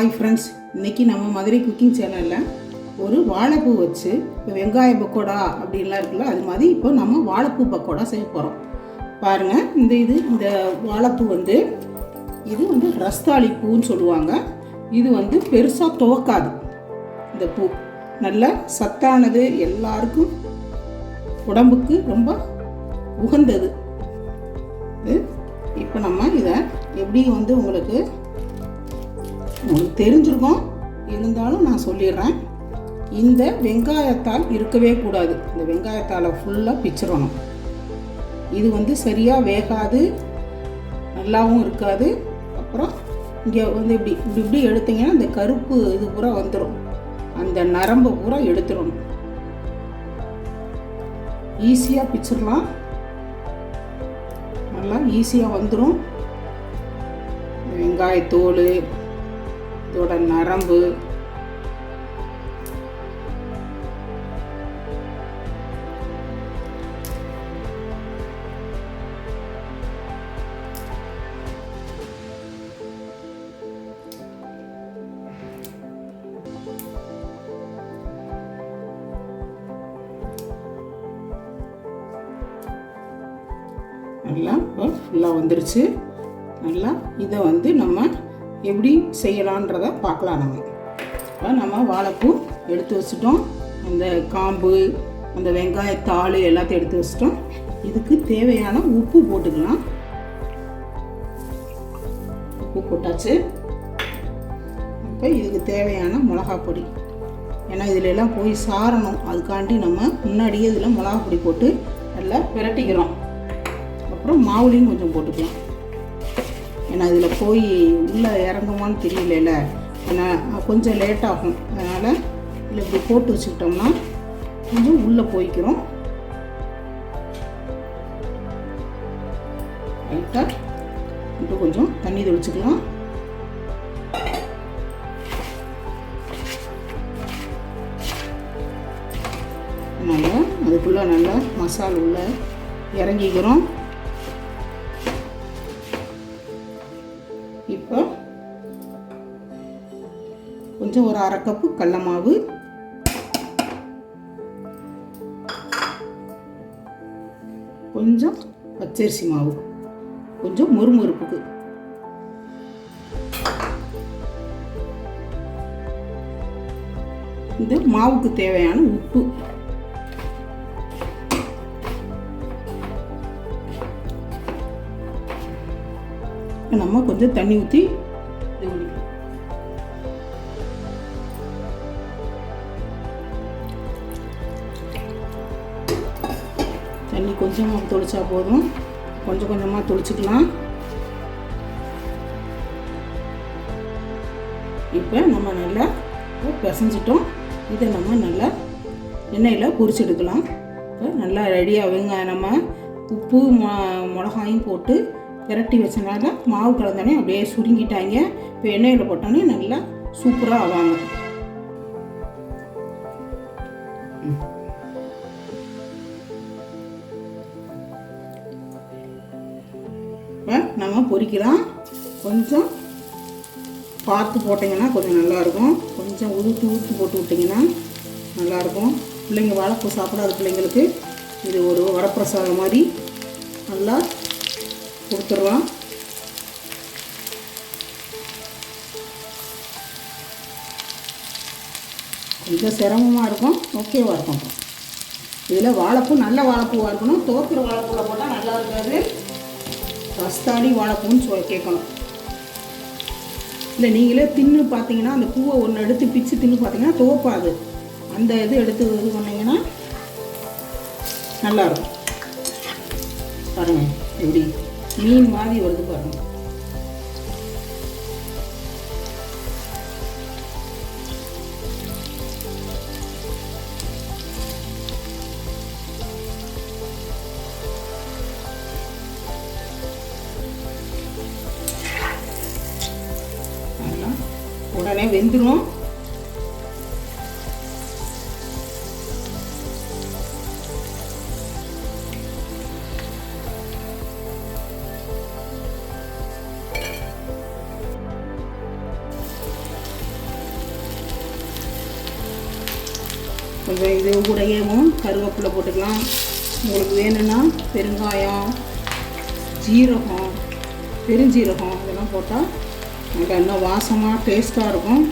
Hi friends இன்றைக்கி நம்ம Madurai cooking சேனலில் ஒரு வாழைப்பூ வச்சு இப்போ வெங்காய பக்கோடா அப்படின்லாம் இருக்குல்ல அது மாதிரி இப்போ நம்ம வாழைப்பூ பக்கோடா செய்ய போகிறோம் பாருங்கள் இந்த இது இந்த வாழைப்பூ வந்து இது வந்து ரஸ்தாளி பூன்னு சொல்லுவாங்க. இது வந்து பெருசாக துவக்காது. இந்த பூ நல்ல சத்தானது எல்லாருக்கும் உடம்புக்கு ரொம்ப உகந்தது. இப்போ நம்ம இதை எப்படி வந்து உங்களுக்கு உங்களுக்கு தெரிஞ்சிருக்கும். இருந்தாலும் நான் சொல்லிடுறேன். இந்த வெங்காயத்தால் இருக்கவே கூடாது. இந்த வெங்காயத்தால் ஃபுல்லாக பிச்சிடணும் இது வந்து சரியாக வேகாது. நல்லாவும் இருக்காது. அப்புறம் இங்கே வந்து இப்படி இப்படி இப்படி எடுத்தீங்கன்னா இந்த கருப்பு இது பூரா வந்துடும் அந்த நரம்பு பூரா எடுத்துடணும் ஈஸியாக பிச்சிடலாம் நல்லா ஈஸியாக வந்துடும் வெங்காயத்தோல் இதோட நரம்பு. நல்லா இப்போ ஃபுல்லாக வந்துருச்சு. நல்லா இதை வந்து நம்ம எப்படி செய்யலான்றத பார்க்கலாம் நம்ம. இப்போ நம்ம வாழைப்பூ எடுத்து வச்சிட்டோம். அந்த காம்பு அந்த வெங்காயத்தாள் எல்லாத்தையும் எடுத்து வச்சிட்டோம். இதுக்கு தேவையான உப்பு போட்டுக்கலாம். உப்பு போட்டாச்சு. இப்போ இதுக்கு தேவையான மிளகா பொடி. ஏன்னா இதில் எல்லாம் போய் சாரணும். அதுக்காண்டி நம்ம முன்னாடியே இதில் மிளகா பொடி போட்டு நல்லா பிரட்டிக்கிறோம். அப்புறம் மாவுலையும் கொஞ்சம் போட்டுக்கலாம். ஏன்னா இதில் போய் உள்ளே இறங்குமான்னு தெரியல ஆனால் கொஞ்சம் லேட் ஆகும். அதனால் இதில் இப்படி போட்டு வச்சுக்கிட்டோம்னா கொஞ்சம் உள்ளே போய்க்கிறோம். லைட்டாக இன்னும் கொஞ்சம் தண்ணி தெளிச்சுக்கலாம். நல்லா அதுக்குள்ளே நல்லா மசால் உள்ள இறங்கிக்கிறோம். இருக்கும். கொஞ்சம் ஒரு அரை கப்பு கடல மாவு. கொஞ்சம் பச்சரிசி மாவு. கொஞ்சம் முறுமுறுப்புக்கு. இந்த மாவுக்கு தேவையான உப்பு. இப்போ நம்ம கொஞ்சம் தண்ணி ஊற்றி இது பண்ணிக்கலாம். தண்ணி கொஞ்சமாக தொளிச்சா போதும். கொஞ்சம் கொஞ்சமாக தொளிச்சுக்கலாம். இப்போ நம்ம நல்லா பிசைஞ்சிட்டோம். இதை நம்ம நல்லா எண்ணெயில் பொரிச்செடுக்கலாம் இப்போ நல்லா ரெடியாக வெங்காயம் நம்ம உப்பு மொ மிளகாயும் போட்டு பிரட்டி வச்சனால மாவு கலந்தோடனே அப்படியே சுருங்கிட்டாங்க. இப்போ எண்ணெயில் போட்டோன்னே நல்லா சூப்பராக ஆவாங்க. இப்போ நம்ம பொரிக்கலாம். கொஞ்சம் பார்த்து போட்டிங்கன்னா கொஞ்சம் நல்லாயிருக்கும். கொஞ்சம் உதுத்து ஊற்றி போட்டு விட்டிங்கன்னா நல்லாயிருக்கும். பிள்ளைங்க வாழைப்பூ சாப்பிடாத பிள்ளைங்களுக்கு இது ஒரு வரப்பிரசாதம் மாதிரி நல்லா கொடுத்துடலாம் கொஞ்சம் சிரமமாக இருக்கும் ஓகேவாக இருக்கும் இதில் வாழைப்பூ நல்ல வாழைப்பூவாக இருக்கணும். தோக்கிற வாழைப்பூவில் போட்டால் நல்லா இருக்காது. ரஸ்தாளி வாழைப்பூன்னு சொல் கேட்கணும். இல்லை நீங்களே தின்னு பார்த்தீங்கன்னா அந்த பூவை ஒன்று எடுத்து பிச்சு தின்னு பார்த்தீங்கன்னா துவப்பாது அந்த இது எடுத்து இது பண்ணிங்கன்னா நல்லாயிருக்கும் பாருங்கள் எப்படி? மீன் மாதிரி வருது பாருங்க. உடனே வெந்துடும் கொஞ்சம் இது கூடயேவும் கருவேப்பிலை போட்டுக்கலாம். உங்களுக்கு வேணும்னா பெருங்காயம் ஜீரகம் பெருஞ்சீரகம் இதெல்லாம் போட்டால் நல்லா இன்னும் வாசமாக டேஸ்ட்டாக இருக்கும்.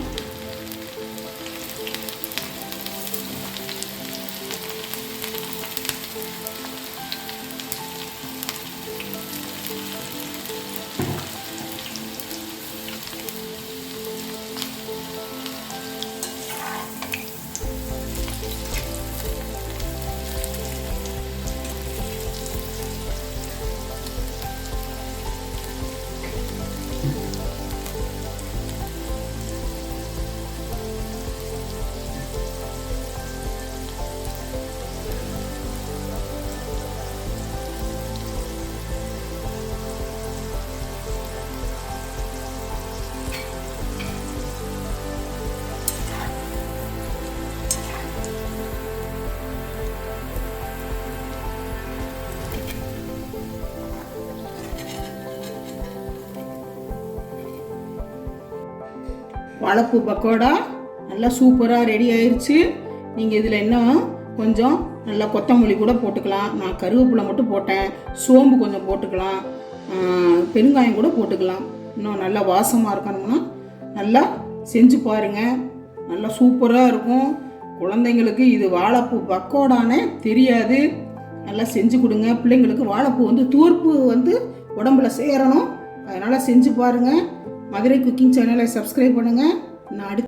வாழைப்பூ பக்கோடா. நல்லா சூப்பராக ரெடி ஆயிடுச்சு நீங்கள் இதில் இன்னும் கொஞ்சம் நல்லா கொத்தமல்லி கூட போட்டுக்கலாம். நான் கருவேப்பிலை மட்டும் போட்டேன். சோம்பு கொஞ்சம் போட்டுக்கலாம். பெருங்காயம் கூட போட்டுக்கலாம். இன்னும் நல்லா வாசமாக இருக்கணும்னா நல்லா செஞ்சு பாருங்கள் நல்லா சூப்பராக இருக்கும். குழந்தைங்களுக்கு இது வாழைப்பூ பக்கோடானே தெரியாது. நல்லா செஞ்சு கொடுங்க. பிள்ளைங்களுக்கு வாழைப்பூ வந்து தூர்ப்பு வந்து உடம்புல சேரணும். அதனால் செஞ்சு பாருங்கள் மதுரை குக்கிங் சேனலை சப்ஸ்கிரைப் பண்ணுங்கள் நான் அடுத்து